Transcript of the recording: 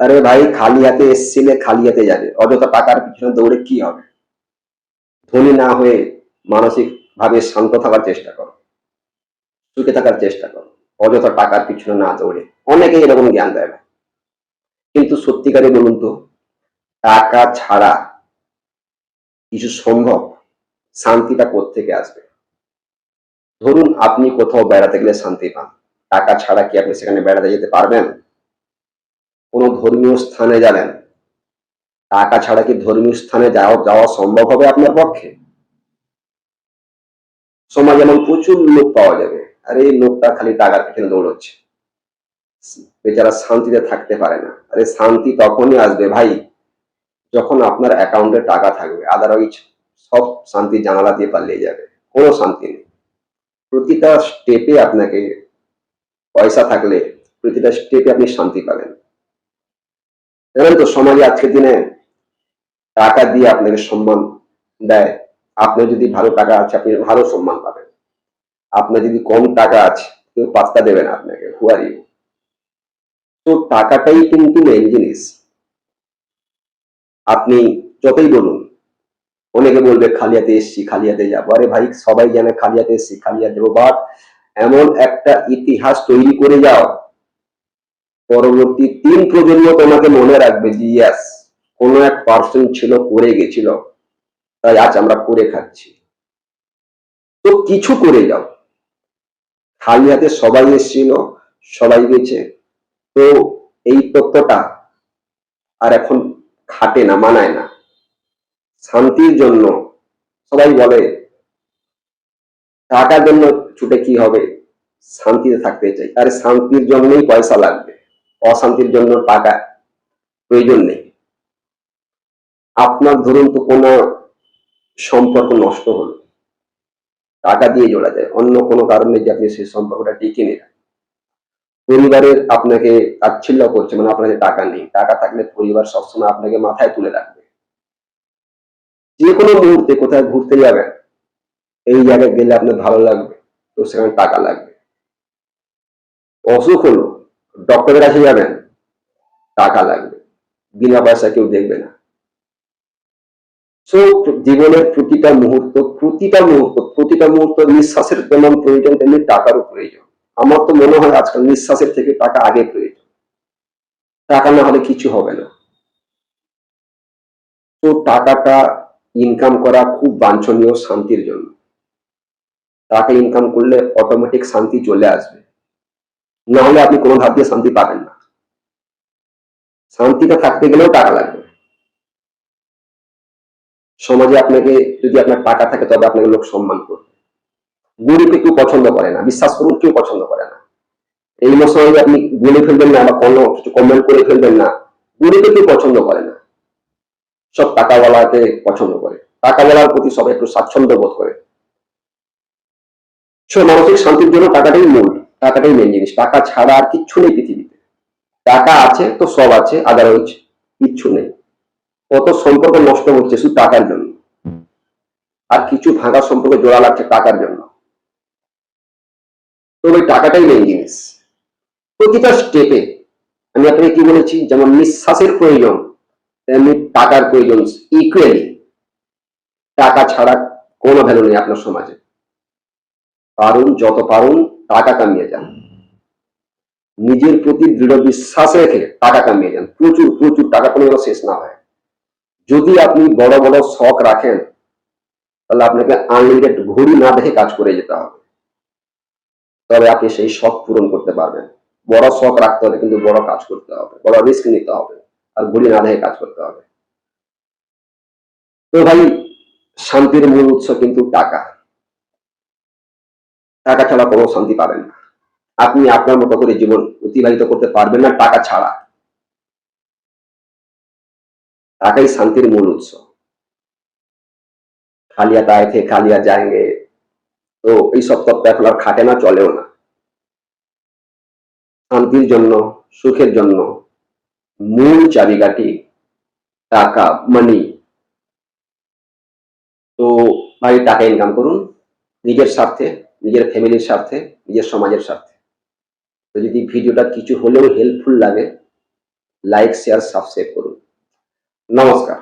আরে ভাই, খালি হাতে এসছিলে, খালি হাতে যাবে। অযথা টাকার পিছনে দৌড়ে কি হবে? ধনী না হয়ে মানসিক ভাবে শান্ত থাকার চেষ্টা করো। সুখে থাকার চেষ্টা করো। অযথা টাকার পিছনে না দৌড়ে। অনেকে এরকম জ্ঞান দেয় ভাই। কিন্তু সত্যিকারে বলুন তো, টাকা ছাড়া কিছু সম্ভব? শান্তিটা থেকে আসবে? ধরুন আপনি কোথাও বেড়াতে গেলে শান্তি পান। টাকা ছাড়া কি আপনি সেখানে বেড়াতে যেতে পারবেন? কোনো ধর্মীয় স্থানে যাবেন টাকা ছাড়া কি ধর্মীয় স্থানে যাওয়া যাওয়া সম্ভব হবে আপনার পক্ষে? সমাজে এমন প্রচুর লোক পাওয়া যাবে, আর এই লোকটা খালি টাকার পিছনে দৌড়চ্ছে। বেচারা শান্তিতে থাকতে পারে না। আরে শান্তি তখনই আসবে ভাই, যখন আপনার অ্যাকাউন্টে টাকা থাকবে। আদারওয়াইজ সব শান্তি জানালা দিয়ে পালিয়ে যাবে। কোনো শান্তি নেই। প্রতিটা স্টেপে আপনাকে পয়সা থাকলে প্রতিটা স্টেপে আপনি শান্তি পাবেন। জানেন তো সমাজে আজকের দিনে টাকা দিয়ে আপনাকে সম্মান দেয়। আপনার যদি ভালো টাকা আছে, আপনি ভালো সম্মান পাবেন। আপনার যদি কম টাকা আছে, কেউ পাত্তা দেবে না আপনাকে। হুয়ার তো টাকাটাই কিন্তু মেন জিনিস। আপনি যতই বলুন, অনেকে বলবে, খালিয়াতে এসছি, খালিয়াতে যাব। আরে ভাই, সবাই জানে খালিয়াতে এসছি খালিয়া দেবো বাট এমন একটা ইতিহাস তৈরি করে যাও পরবর্তী তিন প্রজন্ম তোমাকে মনে রাখবে যে ইয়াস কোন এক পার্সন ছিল, করে গেছিল। তাই আজ আমরা করে খাচ্ছি। তো কিছু করে যাও। খালি হাতে সবাই এসেছিল, সবাই গেছে। তো এই তত্ত্বটা আর এখন খাটে না, মানায় না। শান্তির জন্য সবাই বলে, টাকার জন্য ছুটে কি হবে? শান্তিতে থাকতে চাই। আরে শান্তির জন্যই পয়সা লাগবে। অশান্তির জন্য টাকা প্রয়োজন নেই। আপনার ধরুন তো কোনো সম্পর্ক নষ্ট হলো। টাকা দিয়ে জোড়া যায়। অন্য কোনো কারণে যে আপনি সেই সম্পর্কটা টিকে নিন পরিবারের আপনাকে তাচ্ছিল্য করছে মানে আপনার কাছে টাকা নেই। টাকা থাকলে পরিবার সবসময় আপনাকে মাথায় তুলে রাখবে। যে কোনো মুহূর্তে কোথায় ঘুরতে যাবেন, এই জায়গায় গেলে আপনার ভালো লাগবে। তো সেখানে টাকা লাগবে। অসুখ হলো ডক্টরের কাছে যাবেন টাকা লাগবে। বিনা পয়সা কেউ দেখবে না। সো জীবনের প্রতিটা মুহূর্ত প্রতিটা মুহূর্ত প্রতিটা মুহূর্ত নিঃশ্বাসের যেমন প্রয়োজন, তেমনি টাকারও প্রয়োজন। আমার তো মনে হয় আজকাল নিঃশ্বাসের থেকে টাকা আগে প্রয়োজন। টাকা না হলে কিছু হবে না। তো টাকাটা ইনকাম করা খুব বাঞ্ছনীয় শান্তির জন্য। টাকা ইনকাম করলে অটোমেটিক শান্তি চলে আসবে। না হলে আপনি কোনো ধাপ দিয়ে শান্তি পাবেন না। শান্তিটা থাকতে গেলেও টাকা লাগবে। সমাজে আপনাকে যদি আপনার টাকা থাকে তবে আপনাকে লোক সম্মান করবে। গরিবকে কেউ পছন্দ করে না, বিশ্বাস করুন, কেউ পছন্দ করে না। এই ইমোশনালি আপনি বলে ফেলবেন না বা কোনো কিছু কমেন্ট করে ফেলবেন না, গরিবকে কেউ পছন্দ করে না। সব টাকাওয়ালাকে পছন্দ করে। টাকাওয়ালার প্রতি সবাই একটু স্বাচ্ছন্দ্য বোধ করে। সো মানসিক শান্তির জন্য টাকাটাই মূল। টাকাটাই মেন জিনিস। টাকা ছাড়া আর কিচ্ছু নেই পৃথিবীতে। টাকা আছে তো সব আছে আদারওয়াইজ কিচ্ছু নেই। কত সম্পর্ক নষ্ট হচ্ছে শুধু টাকার জন্য। আর কিছু ভাঙা সম্পর্ক জোড়া লাগছে টাকার জন্য। তো ওই টাকাটাই মেন জিনিস। প্রতিটা স্টেপে আমি আপনাকে কি বলেছি, যেমন নিঃশ্বাসের প্রয়োজন, তেমনি টাকার প্রয়োজন। ইকুয়ালি টাকা ছাড়া কোনো ভ্যালু নেই আপনার সমাজে। পারুন, যত পারুন, টাকা কামিয়ে যান। নিজের প্রতি দৃঢ় বিশ্বাস রেখে টাকা কামিয়ে যান। প্রচুর প্রচুর টাকা কোনো শেষ না হয়। যদি আপনি বড় বড় শখ রাখেন, তাহলে আপনাকে আনলিমিটেড ঘড়ি না দেখে কাজ করে যেতে হবে। তবে আপনি সেই শখ পূরণ করতে পারবেন। বড় শখ রাখতে হলে কিন্তু বড় কাজ করতে হবে, বড় রিস্ক নিতে হবে, আর ঘড়ি না দেখে কাজ করতে হবে। তো ভাই, শান্তির মূল উৎস কিন্তু টাকা। টাকা ছাড়া কোনো শান্তি পাবেন না। আপনি আপনার মতো করে জীবন অতিবাহিত করতে পারবেন না টাকা ছাড়া। টাকাই শান্তির মূল উৎস। খালিয়া তায় থে খালিয়া যাएंगे তো এই সব তত্ত্ব এখন আর খাটে না, চলেও না। শান্তির জন্য, সুখের জন্য মূল চাবিকাঠি টাকা মানি তো ভাই, টাকা ইনকাম করুন, নিজের স্বার্থে। নিজের ফ্যামিলির স্বার্থে, নিজের সমাজের স্বার্থে। তো যদি ভিডিওটা কিছু হলেও হেল্পফুল লাগে লাইক শেয়ার সাবস্ক্রাইব করুন। নমস্কার।